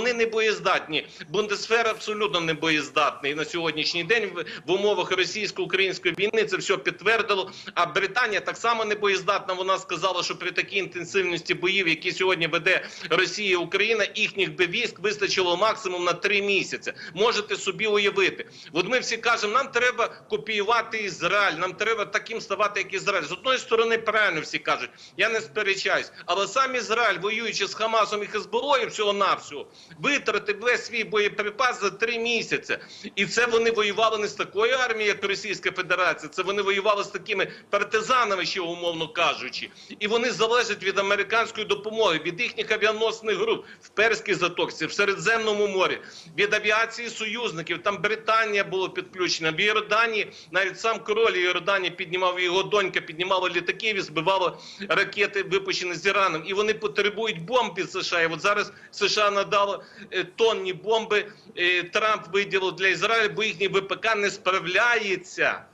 вони не боєздатні. Бундесфер абсолютно не боєздатний на сьогоднішній день в, умовах російсько-української війни. Це все підтвердило. А Британія так само не боєздатна. Вона сказала, що при такій інтенсивності боїв, які сьогодні веде Росія і Україна, їхніх би військ вистачило максимум на три місяці. Можете собі уявити. От ми всі кажемо, нам треба копіювати Ізраїль, нам треба таким ставати, як Ізраїль. З одної сторони, правильно всі кажуть, я не сперечаюсь, але сам Ізраїль, воюючи з Хамасом і Хезболою, всього навсього витратив весь свій боєприпас за три місяці. І це вони воювали не з такою армією, як Російська Федерація. Це вони воювали з такими партизанами, ще умовно кажучи. І вони залежать від американської допомоги, від їхніх авіаносних груп в Перській затокці, в Середземному морі, від авіації союзників. Там Британія була підключена. В Йорданії навіть сам король Йорданії піднімав його донька, піднімала літаків і збивала ракети, випущені з Іраном. І вони потребують бомб від США. І от зараз США надало е, тонні бомби. е, Трамп виділив для Ізраїлю, бо їхній ВПК не справляється.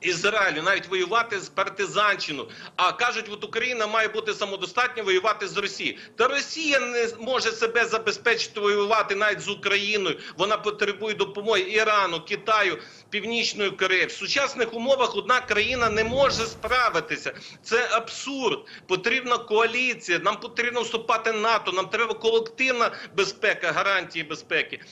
Ізраїлю навіть воювати з партизанщину. А кажуть, от Україна має бути самодостатньо воювати з Росією. Та Росія не може себе забезпечити воювати навіть з Україною. Вона потребує допомоги Ірану, Китаю, Північної Кореї. В сучасних умовах одна країна не може справитися. Це абсурд. Потрібна коаліція. Нам потрібно вступати НАТО. Нам треба колективна безпека, гарантії безпеки.